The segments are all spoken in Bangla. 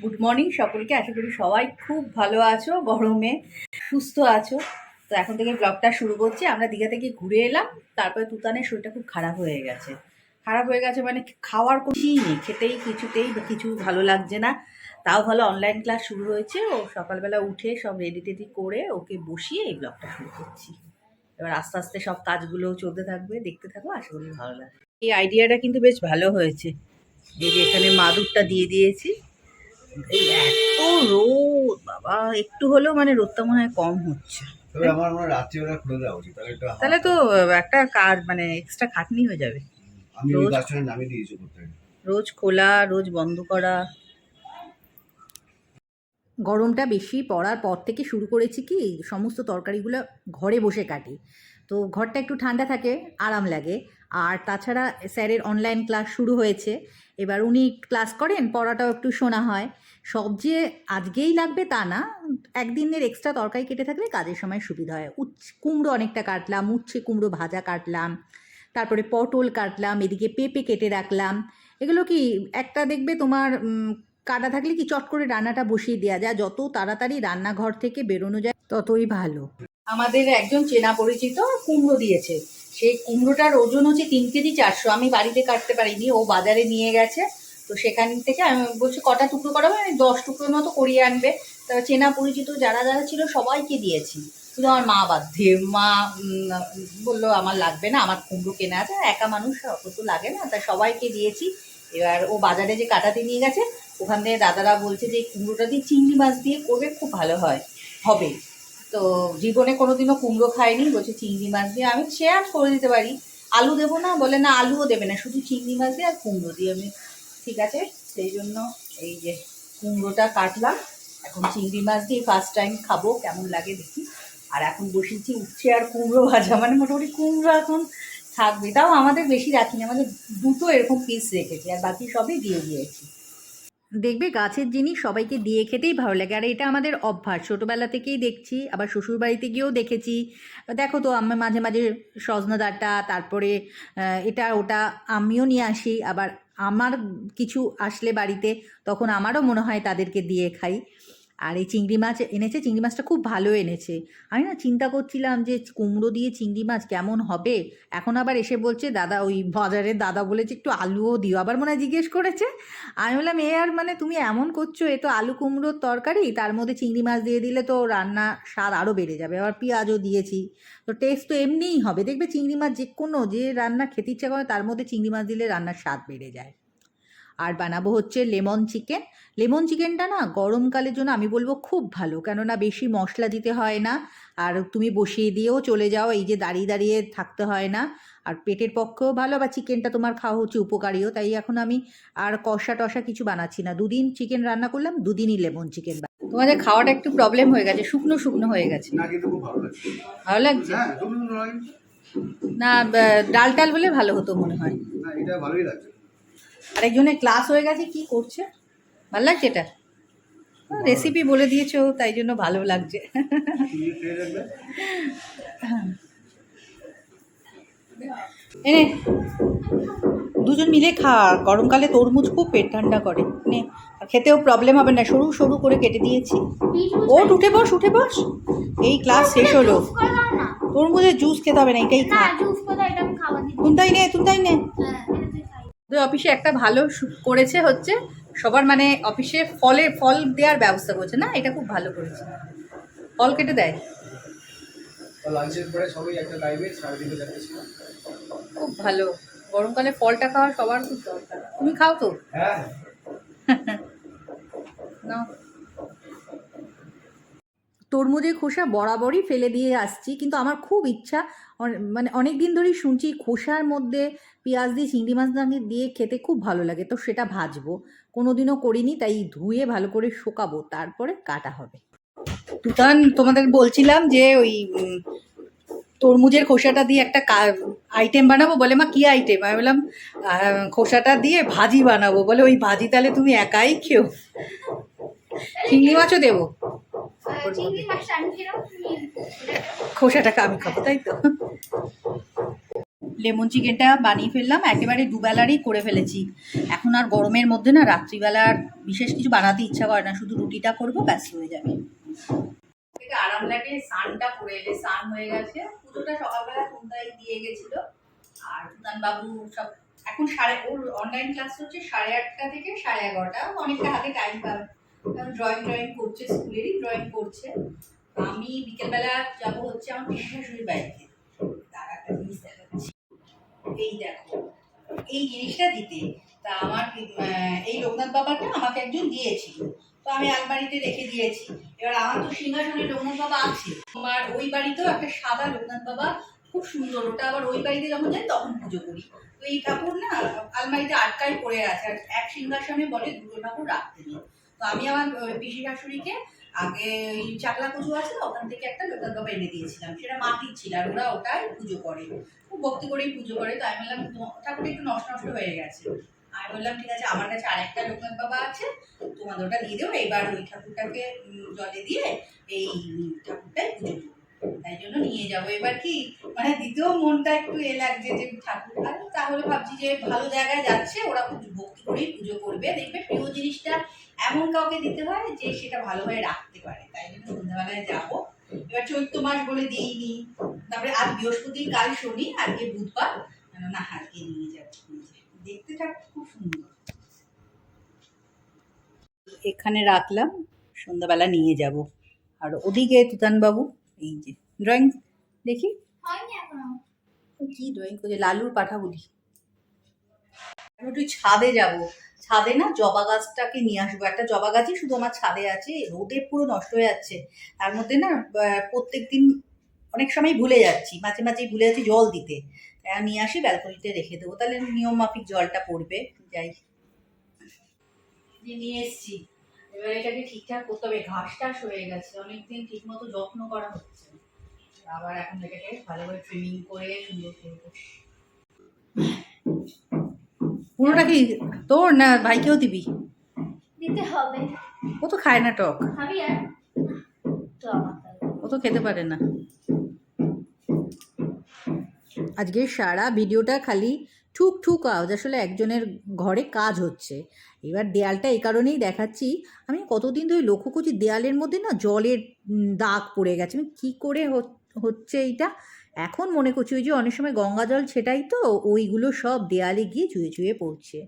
গুড মর্নিং সকলকে, আশা করি সবাই খুব ভালো আছো, গরমে সুস্থ আছো। তো এখন থেকে ব্লগটা শুরু করছি, আমরা দীঘা থেকে ঘুরে এলাম, তারপরে তুতানের শরীরটা খুব খারাপ হয়ে গেছে। খারাপ হয়ে গেছে মানে খাওয়ার কিছুই নেই, খেতেই কিছুতেই কিছু ভালো লাগছে না। তাও ভালো অনলাইন ক্লাস শুরু হয়েছে, ও সকালবেলা উঠে সব রেডি টেডি করে ওকে বসিয়ে এই ব্লগটা শুরু করছি। এবার আস্তে আস্তে সব কাজগুলো চলতে থাকবে, দেখতে থাকো, আশা করি ভালো লাগবে। এই আইডিয়াটা কিন্তু বেশ ভালো হয়েছে। যে এখানে মাদুরটা দিয়ে দিয়েছি। এই এত রোদ বাবা। একটু হলেও মানে রোদটা মনে হয় কম হচ্ছে। তাহলে তো একটা কাজ মানে এক্সট্রা খাটনি হয়ে যাবে। রোজ খোলা রোজ বন্ধ করা। গরমটা বেশি পড়ার পর থেকে শুরু করেছি কি সমস্ত তরকারিগুলো ঘরে বসে কাটি। তো ঘরটা একটু ঠান্ডা থাকে আরাম লাগে। আর তাছাড়া স্যারের অনলাইন ক্লাস শুরু হয়েছে। এবার উনি ক্লাস করেন, পড়াটাও একটু শোনা হয়। সব যে আজকেই লাগবে তা না, একদিনের এক্সট্রা তরকারি কেটে থাকলে কাজের সময় সুবিধা হয়। উচ্ছ কুমড়ো অনেকটা কাটলাম, উচ্ছে কুমড়ো ভাজা কাটলাম, তারপরে পটল কাটলাম, এদিকে পেঁপে কেটে রাখলাম। এগুলো কি একটা দেখবে তোমার কাটা থাকলে কি চট করে রান্নাটা বসিয়ে দেওয়া যায়? যত তাড়াতাড়ি রান্নাঘর থেকে বেরোনো যায়, ততই ভালো। আমাদের একজন চেনা পরিচিত কুমড়ো দিয়েছে। সেই কুমড়োটার ওজন হচ্ছে তিন কেজি চারশো। আমি বাড়িতে কাটতে পারিনি, ও বাজারে নিয়ে গেছে। তো সেখান থেকে আমি বলছি, কটা টুকরো করাবো আমি দশ টুকরোর মতো করিয়ে আনবে। তারপর চেনা পরিচিত যারা যারা ছিল, সবাইকে দিয়েছি। শুধু আমার মা বাদ মা বলল, আমার লাগবে না, আমার কুমড়ো কেনা আছে, একা মানুষ, অত তো লাগে না। তাই সবাইকে দিয়েছি। এবার ও বাজারে যে কাটাতে নিয়ে গেছে, ওখান থেকে দাদারা বলছে যে কুমড়োটা দিয়ে চিংড়ি মাছ দিয়ে করবে, খুব ভালো হয়, হবে। তো জীবনে কোনোদিনও কুমড়ো খায়নি বলছে চিংড়ি মাছ দিয়ে। আমি শেয়ার করে দিতে পারি। আলু দেবো না? বলে, না, আলুও দেবে না, শুধু চিংড়ি মাছ দিয়ে আর কুমড়ো দিয়ে আমি ঠিক আছে, সেই জন্য এই যে কুমড়োটা কাটলাম। এখন চিংড়ি মাছ দিয়ে ফার্স্ট টাইম খাব, কেমন লাগে দেখি। আর এখন বসেছি, উচ্ছে আর কুমড়ো ভাজা। মানে মোটামুটি কুমড়ো এখন থাকবে। তাও আমাদের বেশি রাখিনি, আমাদের দুটো এরকম পিস রেখেছি, আর বাকি সবই দিয়ে দিয়েছি। দেখবে গাছের জিনিস সবাইকে দিয়ে খেতেই ভালো লাগে। আর এটা আমাদের অভ্যাস। ছোটোবেলা থেকেই দেখছি, আবার শ্বশুর বাড়িতে গিয়েও দেখেছি। দেখো তো, আমি মাঝে মাঝে সজনা ডাঁটা, তারপরে এটা ওটা আমিও নিয়ে আসি। আবার আমার কিছু আসলে বাড়িতে তখন আমারও মনে হয় তাদেরকে দিয়ে খাই। আর এই চিংড়ি মাছ এনেছে, চিংড়ি মাছটা খুব ভালো এনেছে। আমি না চিন্তা করছিলাম যে কুমড়ো দিয়ে চিংড়ি মাছ কেমন হবে? এখন আবার এসে বলছে, দাদা, ওই বাজারের দাদা বলেছে একটু আলুও দিও। আবার মনে হয় জিজ্ঞেস করেছে। আমি বললাম, এ আর মানে তুমি এমন করছ, এ তো আলু কুমড়োর তরকারি, তার মধ্যে চিংড়ি মাছ দিয়ে দিলে তো রান্না স্বাদ আরও বেড়ে যাবে। আবার পেঁয়াজও দিয়েছি। তো টেস্ট তো এমনিই হবে। দেখবে চিংড়ি মাছ যে কোনো যে রান্না খেতে ইচ্ছা করে তার মধ্যে চিংড়ি মাছ দিলে রান্নার স্বাদ বেড়ে যায়। আর বানাবো হচ্ছে লেমন চিকেন। লেমন চিকেনটা না গরমকালের জন্য আমি বলব খুব ভালো কেননা বেশি মশলা দিতে হয় না। আর তুমি বসিয়ে দিয়েও চলে যাও এই যে দাঁড়িয়ে দাঁড়িয়ে থাকতে হয় না। আর পেটের পক্ষেও ভালো বা চিকেনটা তোমার খাওয়া হচ্ছে উপকারীও তাই এখন আমি আর কষা টষা কিছু বানাচ্ছি না। দুদিন চিকেন রান্না করলাম দুদিনই লেমন চিকেন তোমাদের খাওয়াটা একটু প্রবলেম হয়ে গেছে শুকনো শুকনো হয়ে গেছে। ভালো লাগছে। হ্যাঁ না ডাল টাল বলে ভালো হতো মনে হয়। এটা ভালোই লাগছে। আরেকজনের ক্লাস হয়ে গেছে কি করছে? ভালো লাগছে এটা? রেসিপি বলে দিয়েছ তাই জন্য ভালো লাগছে। এনে দুজন মিলে খা গরমকালে তরমুজ খুব পেট ঠান্ডা করে। নে আর খেতেও প্রবলেম হবে না সরু সরু করে কেটে দিয়েছি। ওট উঠে বস উঠে বস। এই ক্লাস শেষ হলো। তরমুজের জুস খেতে হবে না এটাই খা। তুমি তাই নে তুমি তাই নে ওদের অফিসে একটা ভালো করেছে হচ্ছে সবার মানে অফিসে ফলে ফল দেওয়ার ব্যবস্থা করছে না? এটা খুব ভালো করেছে। ফল কেটে দেয়। খুব ভালো। গরমকালে ফলটা খাওয়া সবার খুব দরকার। তুমি খাও তো? হ্যাঁ। নাও। তরমুজের খোসা বরাবরই ফেলে দিয়ে আসছি, কিন্তু আমার খুব ইচ্ছা মানে অনেক দিন ধরেই শুনছি খোসার মধ্যে পেঁয়াজ দিয়ে, চিংড়ি মাছ দাঁড়িয়ে দিয়ে খেতে খুব ভালো লাগে, তো সেটা ভাজবো। কোনো দিনও করিনি, তাই ধুয়ে ভালো করে শুকাবো, তারপরে কাটা হবে। তুতান তোমাদের বলছিলাম যে ওই তরমুজের খোসাটা দিয়ে একটা আইটেম বানাবো, বলে মা, কি আইটেম আমি বললাম খোসাটা দিয়ে ভাজি বানাবো, বলে ওই ভাজি তাহলে তুমি একাই খেও। চিংড়ি মাছও দেবো? খোসাটাকে আমি খাব, তাই তো? লেমন চিকেনটা বানিয়ে ফেললাম, একেবারে দুবেলারই করে ফেলেছি। এখন আর গরমের মধ্যে না, রাত্রিবেলার বিশেষ কিছু বানাতে ইচ্ছা করে না, শুধু রুটিটা করব, ব্যাস হয়ে যাবে। আরাম লাগে, স্নানটা করে এলে স্নান হয়ে গেছে। পুজোটা সকালবেলা সন্ধ্যায় দিয়ে গেছিল। আর সুদান বাবু সব এখন সাড়ে ওর অনলাইন ক্লাস হচ্ছে সাড়ে আটটা থেকে সাড়ে এগারোটা। অনেকটা হাতে টাইম পাবে। কারণ ড্রয়িং ড্রয়িং করছে স্কুলেরই ড্রয়িং করছে। আমি বিকেলবেলা যাব হচ্ছে আমার পিসি শাশুড়ির বাড়িতে। তার একটা জিনিস দেখাচ্ছি। এই দেখো, এই জিনিসটা দিতে। তা আমার এই লোকনাথ বাবাটা আমাকে একজন দিয়েছিল। তো আমি আলমারিতে রেখে দিয়েছি। এবার আমার তো সিংহাসনে লোকনাথ বাবা আছে। আমার ওই বাড়িতেও একটা সাদা লোকনাথ বাবা খুব সুন্দর। ওটা আবার ওই বাড়িতে যখন যাই তখন পুজো করি। তো এই ঠাকুর না আলমারিতে আটকাই পড়ে আছে। আর এক সিংহাসনে বলে দুটো ঠাকুর রাখতে নেই। তো আমি আমার পিসি শাশুড়িকে আগে ওই চাকলা পুজো আছে ওখান থেকে একটা লোকাল বাবা এনে দিয়েছিলাম। সেটা মাটির ছিল আর ওরা ওটাই পুজো করে। খুব ভক্তি করেই পুজো করে। তো আমি বললাম, "তোমার, ঠাকুরটা একটু নষ্ট নষ্ট হয়ে গেছে। আমি বললাম, ঠিক আছে, আমার কাছে আরেকটা লোকনাথ বাবা আছে, তোমাদের ওটা দিয়ে দেবো। এবার ওই ঠাকুরটাকে জলে দিয়ে এই ঠাকুরটাই পুজো তাই জন্য নিয়ে যাব। এবার কি মানে দ্বিতীয় মনটা একটু এ লাগছে যে ঠাকুর আর তাহলে ভাবছি যে ভালো জায়গায় যাচ্ছে, ওরা খুব ভক্তি করেই পুজো করবে। দেখবে প্রিয় জিনিসটা এমন কাউকে দিতে হয় যে সেটা ভালোভাবে রাখতে পারে। তাই জন্য সন্ধ্যাবেলায় যাব। এবার চৈত্র মাস বলে দিইনি। তারপরে আজ বৃহস্পতি কাল শনি আজকে বুধবার। না আজকে নিয়ে যাব। দেখতে ঠাকুর খুব সুন্দর। এখানে রাখলাম সন্ধ্যাবেলা নিয়ে যাব। আর ওদিকে তুতানবাবু এই যে ড্রয়িং দেখি? কি ড্রয়িং করছে? লালুর পাঠাগুলি একটু ছাদে যাব। ছাদে না জবা গাছটাকে নিয়ে আসব। একটা জবা গাছই শুধু আমার ছাদে আছে, রোদে পুরো নষ্ট হয়ে যাচ্ছে। তার মধ্যে না প্রত্যেক দিন অনেক সময় ভুলে যাচ্ছি, মাঝে মাঝেই ভুলে যাচ্ছি জল দিতে। নিয়ে আসি, ব্যালকনিতে রেখে দেবো। তাহলে নিয়ম মাফিক জলটা পড়বে, যাই। নিয়ে এসছি। এবার এটাকে ঠিকঠাক করতে হবে। ঘাস টাস হয়ে গেছে, অনেকদিন ঠিক মতো যত্ন করা হচ্ছে আবার এখন এটাকে ভালোভাবে ট্রিমিং করে সুন্দর করব পুরোটা কি তোর না ভাইকেও দিবি? দিতে হবে। ও তো খায় না টক। খাবি আর। ও তো খেতে পারে না। আজকে সারা ভিডিওটা খালি ঠুক ঠুক আওয়াজ আসলে একজনের ঘরে কাজ হচ্ছে। এবার দেয়ালটা এই কারণেই দেখাচ্ছি আমি কতদিন ধরে লক্ষ্য করছি দেয়ালের মধ্যে না জলের দাগ পড়ে গেছে। আমি কী করে হচ্ছে এইটা? এখন মনে করছি ওই যে অনেক সময় গঙ্গা জল সেটাই তো, ওইগুলো সব দেয়ালে গিয়ে চুয়ে চুয়ে পড়ছে।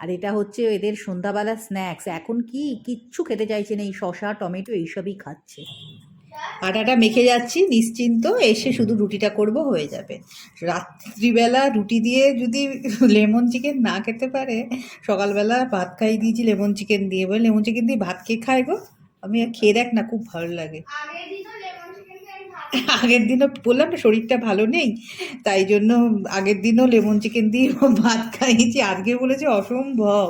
আর এটা হচ্ছে এদের সন্ধ্যাবেলা স্ন্যাক্স এখন কি কিচ্ছু খেতে চাইছে না, এই শশা টমেটো এইসবই খাচ্ছে। আটাটা মেখে যাচ্ছি, নিশ্চিন্ত এসে শুধু রুটিটা করব, হয়ে যাবে। রাত্রিবেলা রুটি দিয়ে যদি লেমন চিকেন না খেতে পারে, সকালবেলা ভাত খাইয়ে দিয়েছি লেমন চিকেন দিয়ে। বলে লেমন চিকেন দিয়ে ভাত খেয়ে খায় গো? আমি আর খেয়ে দেখ না, খুব ভালো লাগে আগের দিনও লেমন চিকেন আমি ভাত আগের দিনও বললাম না, শরীরটা ভালো নেই, তাই জন্য আগের দিনও লেমন চিকেন দিয়ে ভাত খাইয়েছি, আজকে বলেছে অসম্ভব।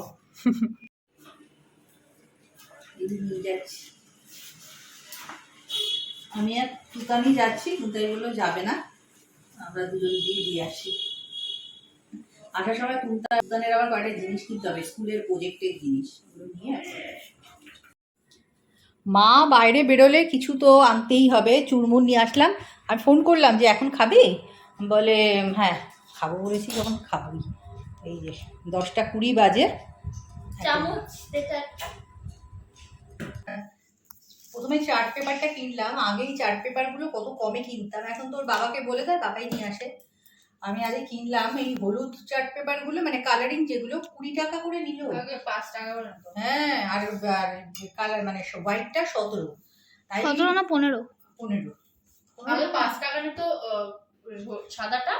আমি আর তুতানি যাচ্ছি বলল যাবে না, আমরা দুজন দিয়ে দিয়ে আসি। আসার সময় তুলতা তুতানের আবার কয়েকটা জিনিস কিনতে হবে, স্কুলের প্রোজেক্টের জিনিস নিয়ে আসি। মা বাইরে বেরোলে কিছু তো আনতেই হবে চুরমুর নিয়ে আসলাম আমি ফোন করলাম যে এখন খাবি? বলে হ্যাঁ খাব বলেছি যখন খাবই এই যে দশটা কুড়ি বাজে। প্রথমে চার্ট পেপারটা কিনলাম আগেই চার্ট পেপারগুলো কত কমে কিনতাম এখন তোর বাবাকে বলে দেয় বাবাই নিয়ে আসে। আমি আগে কিনলাম এই হলুদ চার্ট পেপারগুলো মানে কালারিং যেগুলো কুড়ি টাকা করে নিল। পাঁচ টাকা করে হ্যাঁ আর কালার মানে হোয়াইটটা সতেরো। তাই সতেরো না পনেরো? পনেরো। আগে পাঁচ টাকা নিত সাদাটা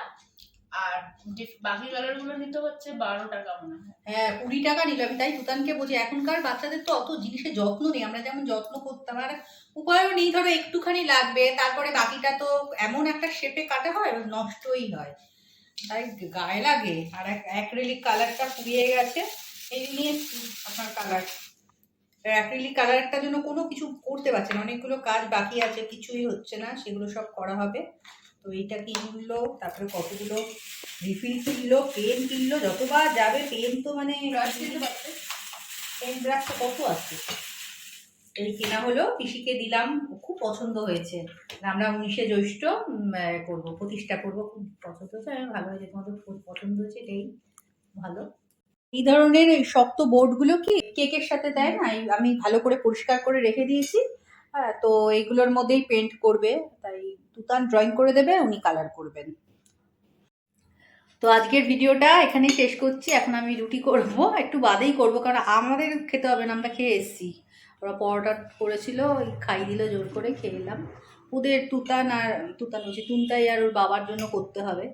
আর যে- বাকি কালারগুলো নিতে হচ্ছে বারো টাকা মনে হয়। হ্যাঁ কুড়ি টাকা নিল আমি। তাই তুতানকে বলছি এখনকার বাচ্চাদের তো অত জিনিসের যত্ন নেই। আমরা যেমন যত্ন করতাম আর উপায়ও নেই। ধরো একটুখানি লাগবে তারপরে বাকিটা তো এমন একটা শেপে কাটা হয় নষ্টই হয়। তাই গায়ে লাগে। আর অ্যাক্রেলিক কালারটা পুড়িয়ে গেছে। এই নিয়ে আপনার কালার অ্যাক্রিলিক কালারটার জন্য কোনো কিছু করতে পারছে না। অনেকগুলো কাজ বাকি আছে কিছুই হচ্ছে না সেগুলো সব করা হবে। তো এইটা কিনলো তারপরে কতগুলো রিফিল কিনলো পেন কিনলো যতবার যাবে পেন তো মানে ব্রাশ পেন ব্রাশটা কত আছে? এই কেনা হলো, পিসিকে দিলাম, খুব পছন্দ হয়েছে। আমরা উনিশে জ্যৈষ্ঠ করব, প্রতিষ্ঠা করব, খুব পছন্দ হয়েছে ভালো হয়েছে, তোমাদের খুব পছন্দ হয়েছে, এটাই ভালো। এই ধরনের শক্ত বোর্ডগুলো কি কেকের সাথে দেয় না? আমি ভালো করে পরিষ্কার করে রেখে দিয়েছি হ্যাঁ তো এইগুলোর মধ্যেই পেন্ট করবে, তাই তুতান ড্রয়িং করে দেবে, উনি কালার করবেন। তো আজকের ভিডিওটা এখানেই শেষ করছি, এখন আমি রুটি করব, একটু বাদেই করব, কারণ আমাদের খেতে হবে না, আমরা খেয়ে এসেছি। ওরা পরোটা করেছিল, ওই খাই দিল, জোর করে খেয়ে এলাম ওদের তুতান আর, তুতান বলছি, তুনতাই আর ওর বাবার জন্য করতে হবে।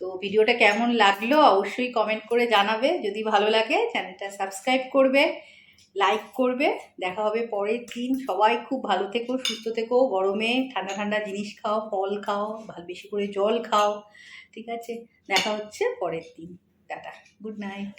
তো ভিডিওটা কেমন লাগল অবশ্যই কমেন্ট করে জানাবে। যদি ভালো লাগে চ্যানেলটা সাবস্ক্রাইব করবে লাইক করবে। দেখা হবে পরের দিন। সবাই খুব ভালো থেকো, সুস্থ থেকো। গরমে ঠান্ডা ঠান্ডা জিনিস খাও, ফল খাও, ভালো বেশি করে জল খাও। ঠিক আছে? দেখা হচ্ছে পরের দিন। Tata good night